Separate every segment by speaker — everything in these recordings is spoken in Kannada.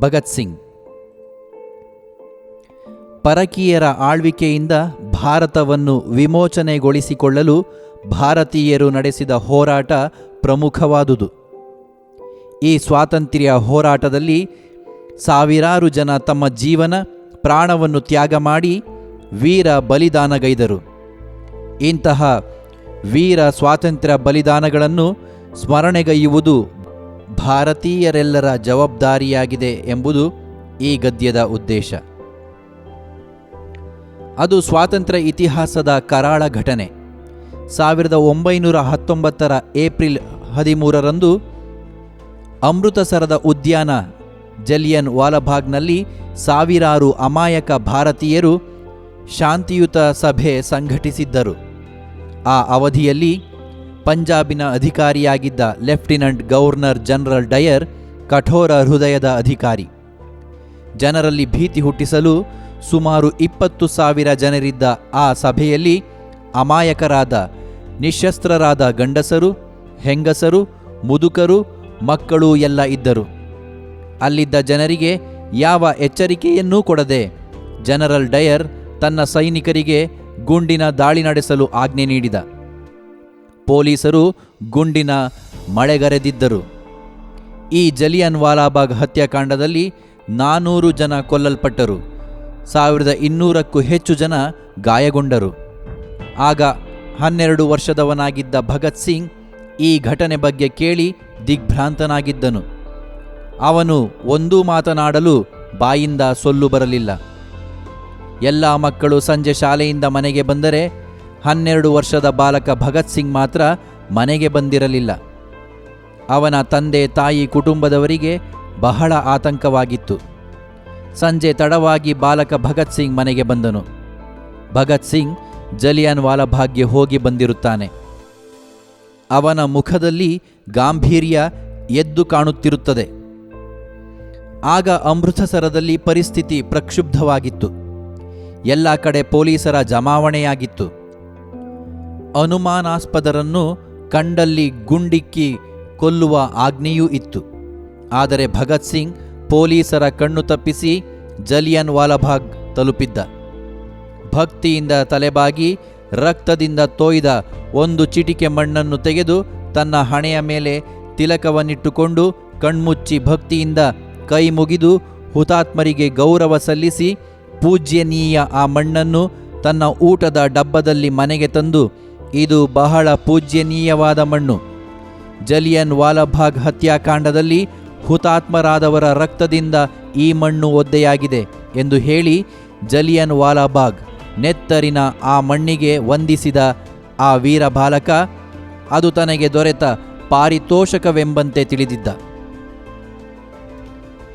Speaker 1: ಭಗತ್ ಸಿಂಗ್. ಪರಕೀಯರ ಆಳ್ವಿಕೆಯಿಂದ ಭಾರತವನ್ನು ವಿಮೋಚನೆಗೊಳಿಸಿಕೊಳ್ಳಲು ಭಾರತೀಯರು ನಡೆಸಿದ ಹೋರಾಟ ಪ್ರಮುಖವಾದುದು. ಈ ಸ್ವಾತಂತ್ರ್ಯ ಹೋರಾಟದಲ್ಲಿ ಸಾವಿರಾರು ಜನ ತಮ್ಮ ಜೀವನ, ಪ್ರಾಣವನ್ನು ತ್ಯಾಗ ಮಾಡಿ ವೀರ ಬಲಿದಾನಗೈದರು. ಇಂತಹ ವೀರ ಸ್ವಾತಂತ್ರ್ಯ ಬಲಿದಾನಗಳನ್ನು ಸ್ಮರಣೆಗೈಯುವುದು ಭಾರತೀಯರೆಲ್ಲರ ಜವಾಬ್ದಾರಿಯಾಗಿದೆ ಎಂಬುದು ಈ ಗದ್ಯದ ಉದ್ದೇಶ. ಅದು ಸ್ವಾತಂತ್ರ್ಯ ಇತಿಹಾಸದ ಕರಾಳ ಘಟನೆ. ಸಾವಿರದ ಒಂಬೈನೂರ ಹತ್ತೊಂಬತ್ತರ ಏಪ್ರಿಲ್ ಹದಿಮೂರರಂದು ಅಮೃತಸರದ ಉದ್ಯಾನ ಜಲಿಯನ್ ವಾಲಭಾಗ್ನಲ್ಲಿ ಸಾವಿರಾರು ಅಮಾಯಕ ಭಾರತೀಯರು ಶಾಂತಿಯುತ ಸಭೆ ಸಂಘಟಿಸಿದ್ದರು. ಆ ಅವಧಿಯಲ್ಲಿ ಪಂಜಾಬಿನ ಅಧಿಕಾರಿಯಾಗಿದ್ದ ಲೆಫ್ಟಿನೆಂಟ್ ಗವರ್ನರ್ ಜನರಲ್ ಡಯರ್ ಕಠೋರ ಹೃದಯದ ಅಧಿಕಾರಿ. ಜನರಲ್ಲಿ ಭೀತಿ ಹುಟ್ಟಿಸಲು ಸುಮಾರು ಇಪ್ಪತ್ತು ಸಾವಿರ ಜನರಿದ್ದ ಆ ಸಭೆಯಲ್ಲಿ ಅಮಾಯಕರಾದ, ನಿಶಸ್ತ್ರರಾದ ಗಂಡಸರು, ಹೆಂಗಸರು, ಮುದುಕರು, ಮಕ್ಕಳು ಎಲ್ಲ ಇದ್ದರು. ಅಲ್ಲಿದ್ದ ಜನರಿಗೆ ಯಾವ ಎಚ್ಚರಿಕೆಯನ್ನೂ ಕೊಡದೆ ಜನರಲ್ ಡಯರ್ ತನ್ನ ಸೈನಿಕರಿಗೆ ಗುಂಡಿನ ದಾಳಿ ನಡೆಸಲು ಆಜ್ಞೆ ನೀಡಿದ. ಪೊಲೀಸರು ಗುಂಡಿನ ಮಳೆಗರೆದಿದ್ದರು. ಈ ಜಲಿಯನ್ ವಾಲಾಬಾಗ್ ಹತ್ಯಾಕಾಂಡದಲ್ಲಿ ನಾನೂರು ಜನ ಕೊಲ್ಲಲ್ಪಟ್ಟರು. ಸಾವಿರದ ಇನ್ನೂರಕ್ಕೂ ಹೆಚ್ಚು ಜನ ಗಾಯಗೊಂಡರು. ಆಗ ಹನ್ನೆರಡು ವರ್ಷದವನಾಗಿದ್ದ ಭಗತ್ ಸಿಂಗ್ ಈ ಘಟನೆ ಬಗ್ಗೆ ಕೇಳಿ ದಿಗ್ಭ್ರಾಂತನಾಗಿದ್ದನು. ಅವನು ಒಂದೂ ಮಾತನಾಡಲು ಬಾಯಿಂದ ಸೊಲ್ಲು ಬರಲಿಲ್ಲ. ಎಲ್ಲ ಮಕ್ಕಳು ಸಂಜೆ ಶಾಲೆಯಿಂದ ಮನೆಗೆ ಬಂದರೆ ಹನ್ನೆರಡು ವರ್ಷದ ಬಾಲಕ ಭಗತ್ ಸಿಂಗ್ ಮಾತ್ರ ಮನೆಗೆ ಬಂದಿರಲಿಲ್ಲ. ಅವನ ತಂದೆ ತಾಯಿ ಕುಟುಂಬದವರಿಗೆ ಬಹಳ ಆತಂಕವಾಗಿತ್ತು. ಸಂಜೆ ತಡವಾಗಿ ಬಾಲಕ ಭಗತ್ ಸಿಂಗ್ ಮನೆಗೆ ಬಂದನು. ಭಗತ್ ಸಿಂಗ್ ಜಲಿಯನ್ ವಾಲಭಾಗ್ಗೆ ಹೋಗಿ ಬಂದಿರುತ್ತಾನೆ. ಅವನ ಮುಖದಲ್ಲಿ ಗಾಂಭೀರ್ಯ ಎದ್ದು ಕಾಣುತ್ತಿರುತ್ತದೆ. ಆಗ ಅಮೃತಸರದಲ್ಲಿ ಪರಿಸ್ಥಿತಿ ಪ್ರಕ್ಷುಬ್ಧವಾಗಿತ್ತು. ಎಲ್ಲ ಕಡೆ ಪೊಲೀಸರ ಜಮಾವಣೆಯಾಗಿತ್ತು. ಅನುಮಾನಾಸ್ಪದರನ್ನು ಕಂಡಲ್ಲಿ ಗುಂಡಿಕ್ಕಿ ಕೊಲ್ಲುವ ಆಜ್ಞೆಯೂ ಇತ್ತು. ಆದರೆ ಭಗತ್ ಸಿಂಗ್ ಪೊಲೀಸರ ಕಣ್ಣು ತಪ್ಪಿಸಿ ಜಲಿಯನ್ ವಾಲಭಾಗ್ ತಲುಪಿದ್ದ. ಭಕ್ತಿಯಿಂದ ತಲೆಬಾಗಿ ರಕ್ತದಿಂದ ತೋಯ್ದ ಒಂದು ಚಿಟಿಕೆ ಮಣ್ಣನ್ನು ತೆಗೆದು ತನ್ನ ಹಣೆಯ ಮೇಲೆ ತಿಲಕವನ್ನಿಟ್ಟುಕೊಂಡು ಕಣ್ಮುಚ್ಚಿ ಭಕ್ತಿಯಿಂದ ಕೈ ಮುಗಿದು ಹುತಾತ್ಮರಿಗೆ ಗೌರವ ಸಲ್ಲಿಸಿ ಪೂಜ್ಯನೀಯ ಆ ಮಣ್ಣನ್ನು ತನ್ನ ಊಟದ ಡಬ್ಬದಲ್ಲಿ ಮನೆಗೆ ತಂದು ಇದು ಬಹಳ ಪೂಜ್ಯನೀಯವಾದ ಮಣ್ಣು. ಜಲಿಯನ್ ವಾಲಭಾಗ್ ಹತ್ಯಾಕಾಂಡದಲ್ಲಿ ಹುತಾತ್ಮರಾದವರ ರಕ್ತದಿಂದ ಈ ಮಣ್ಣು ಒದ್ದೆಯಾಗಿದೆ ಎಂದು ಹೇಳಿ ಜಲಿಯನ್ ವಾಲಾಬಾಗ್ ನೆತ್ತರಿನ ಆ ಮಣ್ಣಿಗೆ ವಂದಿಸಿದ ಆ ವೀರ ಬಾಲಕ ಅದು ತನಗೆ ದೊರೆತ ಪಾರಿತೋಷಕವೆಂಬಂತೆ ತಿಳಿದಿದ್ದ.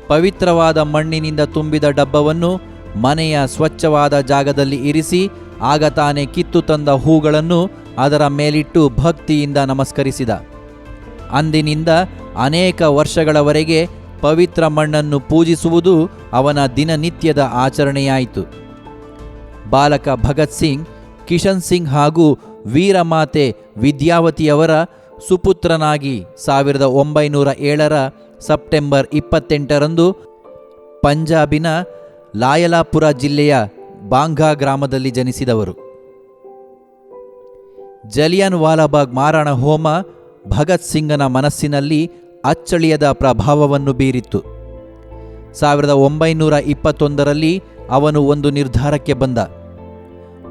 Speaker 1: ಪವಿತ್ರವಾದ ಮಣ್ಣಿನಿಂದ ತುಂಬಿದ ಡಬ್ಬವನ್ನು ಮನೆಯ ಸ್ವಚ್ಛವಾದ ಜಾಗದಲ್ಲಿ ಇರಿಸಿ ಆಗ ತಾನೇ ಕಿತ್ತು ತಂದ ಹೂಗಳನ್ನು ಅದರ ಮೇಲಿಟ್ಟು ಭಕ್ತಿಯಿಂದ ನಮಸ್ಕರಿಸಿದ. ಅಂದಿನಿಂದ ಅನೇಕ ವರ್ಷಗಳವರೆಗೆ ಪವಿತ್ರ ಮಣ್ಣನ್ನು ಪೂಜಿಸುವುದು ಅವನ ದಿನನಿತ್ಯದ ಆಚರಣೆಯಾಯಿತು. ಬಾಲಕ ಭಗತ್ ಸಿಂಗ್, ಕಿಶನ್ ಸಿಂಗ್ ಹಾಗೂ ವೀರಮಾತೆ ವಿದ್ಯಾವತಿಯವರ ಸುಪುತ್ರನಾಗಿ ಸಾವಿರದ ಒಂಬೈನೂರ ಏಳರ ಸೆಪ್ಟೆಂಬರ್ ಇಪ್ಪತ್ತೆಂಟರಂದು ಪಂಜಾಬಿನ ಲಾಯಲಾಪುರ ಜಿಲ್ಲೆಯ ಬಾಂಘಾ ಗ್ರಾಮದಲ್ಲಿ ಜನಿಸಿದವರು. ಜಲಿಯನ್ ವಾಲಾಬಾಗ್ ಮಾರಣ ಹೋಮ ಭಗತ್ ಸಿಂಗನ ಮನಸ್ಸಿನಲ್ಲಿ ಅಚ್ಚಳಿಯದ ಪ್ರಭಾವವನ್ನು ಬೀರಿತ್ತು. ಸಾವಿರದ ಒಂಬೈನೂರ ಇಪ್ಪತ್ತೊಂದರಲ್ಲಿ ಅವನು ಒಂದು ನಿರ್ಧಾರಕ್ಕೆ ಬಂದ.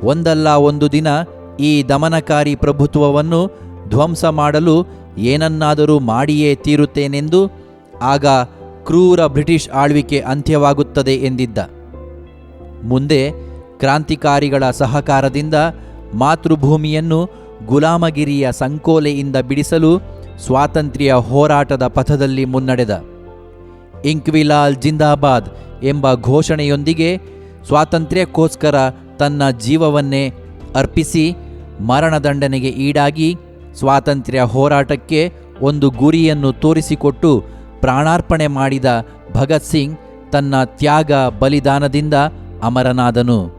Speaker 1: ಒಂದಲ್ಲ ಒಂದು ದಿನ ಈ ದಮನಕಾರಿ ಪ್ರಭುತ್ವವನ್ನು ಧ್ವಂಸ ಮಾಡಲು ಏನನ್ನಾದರೂ ಮಾಡಿಯೇ ತೀರುತ್ತೇನೆಂದು ಆಗ ಕ್ರೂರ ಬ್ರಿಟಿಷ್ ಆಳ್ವಿಕೆ ಅಂತ್ಯವಾಗುತ್ತದೆ ಎಂದಿದ್ದ. ಮುಂದೆ ಕ್ರಾಂತಿಕಾರಿಗಳ ಸಹಕಾರದಿಂದ ಮಾತೃಭೂಮಿಯನ್ನು ಗುಲಾಮಗಿರಿಯ ಸಂಕೋಲೆಯಿಂದ ಬಿಡಿಸಲು ಸ್ವಾತಂತ್ರ್ಯ ಹೋರಾಟದ ಪಥದಲ್ಲಿ ಮುನ್ನಡೆದ. ಇಂಕ್ವಿಲಾಲ್ ಜಿಂದಾಬಾದ್ ಎಂಬ ಘೋಷಣೆಯೊಂದಿಗೆ ಸ್ವಾತಂತ್ರ್ಯಕ್ಕೋಸ್ಕರ ತನ್ನ ಜೀವವನ್ನೇ ಅರ್ಪಿಸಿ ಮರಣದಂಡನೆಗೆ ಈಡಾಗಿ ಸ್ವಾತಂತ್ರ್ಯ ಹೋರಾಟಕ್ಕೆ ಒಂದು ಗುರಿಯನ್ನು ತೋರಿಸಿಕೊಟ್ಟು ಪ್ರಾಣಾರ್ಪಣೆ ಮಾಡಿದ ಭಗತ್ ಸಿಂಗ್ ತನ್ನ ತ್ಯಾಗ ಬಲಿದಾನದಿಂದ ಅಮರನಾದನು.